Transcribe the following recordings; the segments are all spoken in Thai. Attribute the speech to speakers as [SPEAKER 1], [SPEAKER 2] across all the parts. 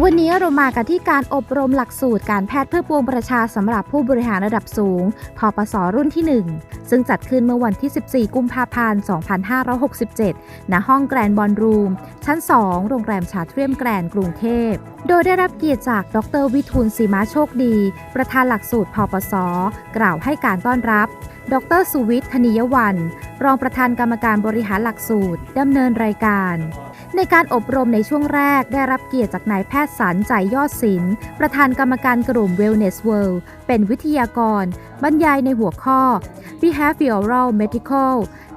[SPEAKER 1] วันนี้เรามากันที่การอบรมหลักสูตรการแพทย์เพื่อปวงประชาสำหรับผู้บริหารระดับสูง พปสรุ่นที่ 1 ซึ่งจัดขึ้นเมื่อวันที่ 14 กุมภาพันธ์ 2567 ณ ห้องแกรนบอลรูม ชั้น 2 โรงแรมชาเทรียมแกรนกรุงเทพ โดยได้รับเกียรติจาก ดรวิทูลสีมาโชคดี ประธานหลักสูตร พปส กล่าวให้การต้อนรับ ดรสุวิทย์ธนิยวัน รองประธานกรรมการบริหารหลักสูตรดำเนินรายการ ในการอบรมในช่วงแรกได้รับเกียรติจากนายแพทย์สันใจยอดศิลป์ประธานกรรมการกลุ่ม Wellness World เป็นวิทยากร บรรยายในหัวข้อ Behavioral Medical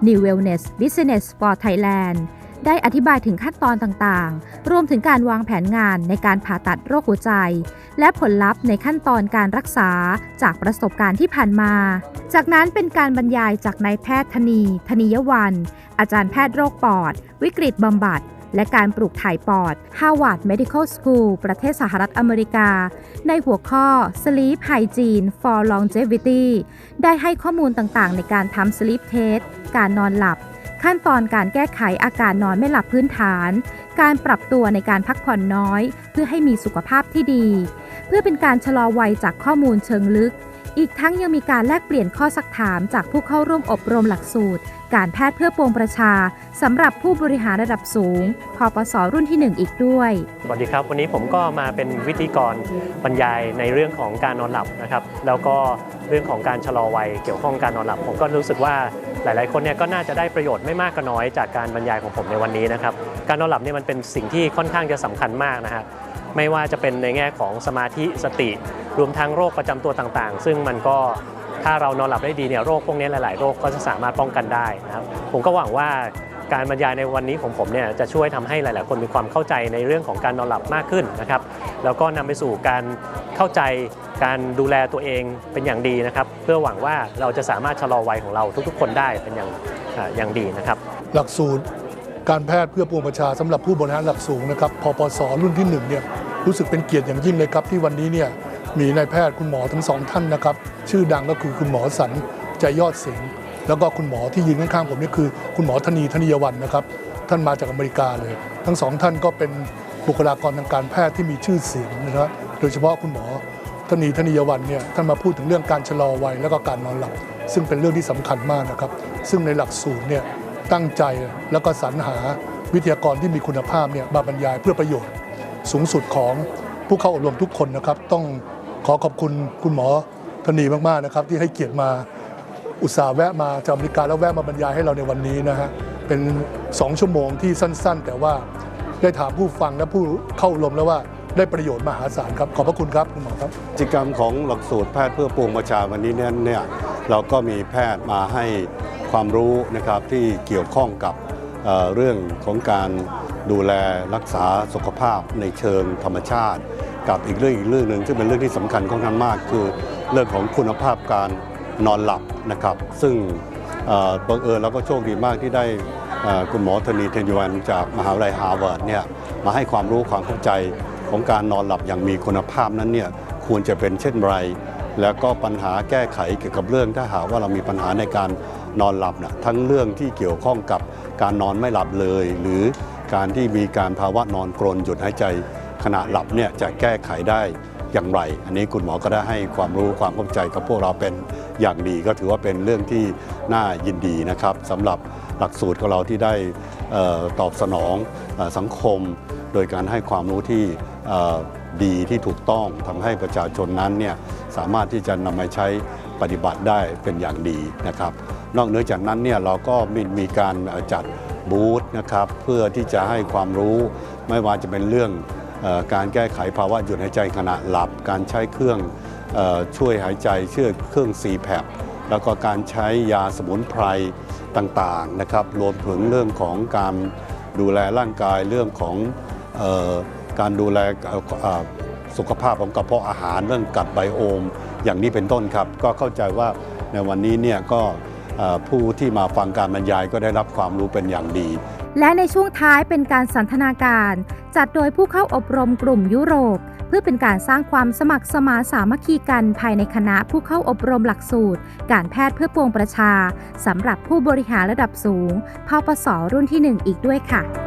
[SPEAKER 1] New Wellness Business for Thailand ได้อธิบายถึงขั้นตอนต่างๆ รวมถึงการวางแผนงานในการผ่าตัดโรคหัวใจ และผลลัพธ์ในขั้นตอนการรักษาจากประสบการณ์ที่ผ่านมา จากนั้นเป็นการบรรยายจากนายแพทย์ธนี ธนียวัน อาจารย์แพทย์โรคปอด วิกฤตบำบัด และการปลูกถ่ายปอด Harvard Medical School ประเทศสหรัฐอเมริกา ในหัวข้อ Sleep Hygiene for Longevity ได้ให้ข้อมูลต่างๆ ในการทำ Sleep Test การนอนหลับ ขั้นตอนการแก้ไขอาการนอนไม่หลับพื้นฐาน การปรับตัวในการพักผ่อนน้อย เพื่อให้มีสุขภาพที่ดี เพื่อเป็นการชะลอวัยจากข้อมูลเชิงลึก อีกทั้งยังมีการแลกเปลี่ยนข้อสักถามจากผู้เข้าร่วมอบรมหลักสูตร การแพทย์เพื่อปวงประชาสำหรับผู้บริหารระดับสูงพปสรุ่นที่ 1 อีกด้วย
[SPEAKER 2] สวัสดีครับ วันนี้ผมก็มาเป็นวิธีกรบรรยายในเรื่องของการนอนหลับนะครับ แล้วก็เรื่องของการชะลอวัยเกี่ยวข้องการนอนหลับ ผมก็รู้สึกว่าหลาย ๆ คนเนี่ยก็น่าจะได้ประโยชน์ไม่มากก็น้อยจากการบรรยายของผมในวันนี้นะครับ การนอนหลับเนี่ยมันเป็นสิ่งที่ค่อนข้างจะสำคัญมากนะฮะ ไม่ว่าจะเป็นในแง่ของสมาธิสติ รวมทั้งโรคประจำตัวต่างๆ ซึ่งมันก็ถ้าเรานอนหลับได้ดีเนี่ยโรคพวกนี้หลายๆ โรคก็จะสามารถป้องกันได้นะครับ ผมก็หวังว่าการบรรยายในวันนี้ของผมเนี่ยจะช่วยทำให้หลาย ๆ คนมีความเข้าใจในเรื่องของการนอนหลับมากขึ้นนะครับ แล้วก็นำไปสู่การเข้าใจการดูแลตัวเองเป็นอย่างดีนะครับ เพื่อหวังว่าเราจะสามารถชะลอวัยของเราทุก ๆ คนได้เป็นอย่างอย่างดีนะครับ
[SPEAKER 3] หลักสูตรการแพทย์เพื่อปวงประชาสำหรับผู้บริหารระดับสูงนะครับพปสรุ่นที่1เนี่ย รู้สึกเป็นเกียรติอย่างยิ่งเลยครับ ที่วันนี้เนี่ยมีนายแพทย์คุณหมอทั้งสองท่านนะครับ ชื่อดังก็คือคุณหมอสันใจยอดเสิงแล้วก็คุณหมอที่ยืนข้างๆผมนี่คือคุณหมอธนีธนียวันนะครับ ท่านมาจากอเมริกาเลย ทั้งสองท่านก็เป็นบุคลากรทางการแพทย์ที่มีชื่อเสียงนะครับโดยเฉพาะคุณหมอธนีธนียวันเนี่ยท่านมาพูดถึงเรื่องการชะลอวัยแล้วก็การนอนหลับ ซึ่งเป็นเรื่องที่สำคัญมากนะครับ ซึ่งในหลักสูตรเนี่ยตั้งใจแล้วก็สรรหาวิทยากรที่มีคุณภาพเนี่ยมาบรรยายเพื่อประโยชน์ สูงสุดของผู้เข้าอบรมทุกคนนะครับ ต้องขอขอบคุณคุณหมอธนีมากๆนะครับ ที่ให้เกียรติมาอุตส่าห์แวะมาจากอเมริกาแล้วแวะมาบรรยายให้เราในวันนี้นะฮะเป็น 2 ชั่วโมงที่สั้นๆ แต่ว่าได้ถามผู้ฟังและผู้เข้าอบรมแล้วว่าได้ประโยชน์มหาศาลครับ ขอบพระคุณครับคุณหมอครับ
[SPEAKER 4] กิจกรรมของหลักสูตรแพทย์เพื่อปวงประชาวันนี้เนี่ยเนี่ยเราก็มีแพทย์มาให้ความรู้นะครับที่เกี่ยวข้องกับ เรื่องของการดูแลรักษาสุขภาพในเชิงธรรมชาติ กับอีกเรื่องอีกเรื่องหนึ่งซึ่งเป็นเรื่องที่สำคัญค่อนข้างมาก คือเรื่องของคุณภาพการนอนหลับนะครับ ซึ่งบังเอิญเราก็โชคดีมากที่ได้คุณหมอธนีเทนยวันจากมหาวิทยาลัยฮาร์วาร์ดเนี่ยมาให้ความรู้ความเข้าใจของการนอนหลับอย่างมีคุณภาพนั้นเนี่ยควรจะเป็นเช่นไร แล้วก็ปัญหาแก้ไขเกี่ยวกับเรื่องถ้าหากว่าเรามีปัญหาในการนอนหลับนะทั้งเรื่องที่เกี่ยวข้องกับการนอนไม่หลับเลย หรือการที่มีการภาวะนอนกรนหยุดหายใจขณะหลับเนี่ยจะแก้ไขได้อย่างไร อันนี้คุณหมอก็ได้ให้ความรู้ความเข้าใจกับพวกเราเป็นอย่างดี ก็ถือว่าเป็นเรื่องที่น่ายินดีนะครับสำหรับหลักสูตรของเราที่ได้ออตอบสนองออสังคม โดยการให้ความรู้ที่ ดีที่ถูกต้องทำให้ประชาชนนั้นเนี่ยสามารถที่จะนำมาใช้ปฏิบัติได้เป็นอย่างดีนะครับ นอกเหนือจากนั้นเนี่ยเราก็มีมีการจัดบูธนะครับเพื่อที่จะให้ความรู้ไม่ว่าจะเป็นเรื่องออการแก้ไขภาวะหยุดหายใจขณะหลับ การใช้เครื่องออช่วยหายใจเชื่อเครื่อง CPAP แล้วก็การใช้ยาสมุนไพรต่างๆนะครับรวมถึงเรื่องของการดูแลร่างกายเรื่องของออ การดูแลสุขภาพของกระเพาะอาหารเรื่องกัดไบโอม อย่างนี้เป็นต้นครับ ก็เข้าใจว่าในวันนี้เนี่ยก็ผู้ที่มาฟังการบรรยายก็ได้รับความรู้เป็นอย่างดี
[SPEAKER 1] และในช่วงท้ายเป็นการสันทนาการ จัดโดยผู้เข้าอบรมกลุ่มยุโรป เพื่อเป็นการสร้างความสมัครสมานสามัคคีกันภายในคณะผู้เข้าอบรมหลักสูตร การแพทย์เพื่อปวงประชาสำหรับผู้บริหารระดับสูงพปสรุ่นที่ 1 อีกด้วยค่ะ